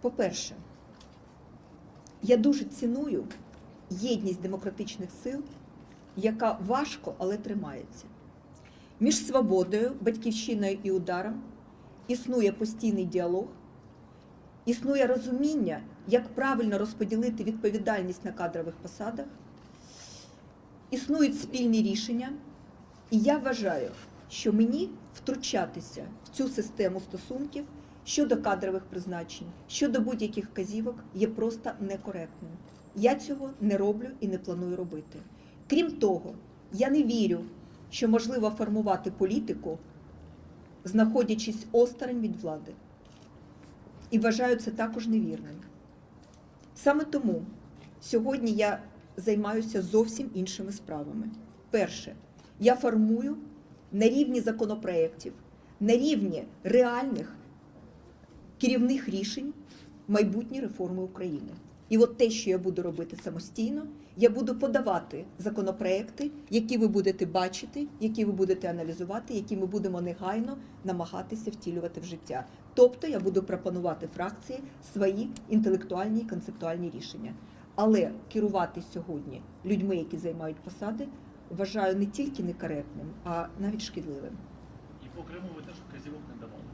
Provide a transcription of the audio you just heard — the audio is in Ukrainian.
По-перше, я дуже ціную єдність демократичних сил, яка важко, але тримається. Між свободою, батьківщиною і ударом існує постійний діалог, існує розуміння, як правильно розподілити відповідальність на кадрових посадах, існують спільні рішення, і я вважаю, що мені втручатися в цю систему стосунків щодо кадрових призначень, щодо будь-яких вказівок є просто некоректним. Я цього не роблю і не планую робити. Крім того, я не вірю, що можливо формувати політику, знаходячись осторонь від влади. І вважаю це також невірним. Саме тому сьогодні я займаюся зовсім іншими справами. Перше, я формую на рівні законопроєктів, на рівні реальних керівних рішень майбутні реформи України. І от те, що я буду робити самостійно, я буду подавати законопроекти, які ви будете бачити, які ви будете аналізувати, які ми будемо негайно намагатися втілювати в життя. Тобто я буду пропонувати фракції свої інтелектуальні і концептуальні рішення. Але керувати сьогодні людьми, які займають посади, вважаю не тільки некоректним, а навіть шкідливим. І по Криму ви теж вказівок не давали.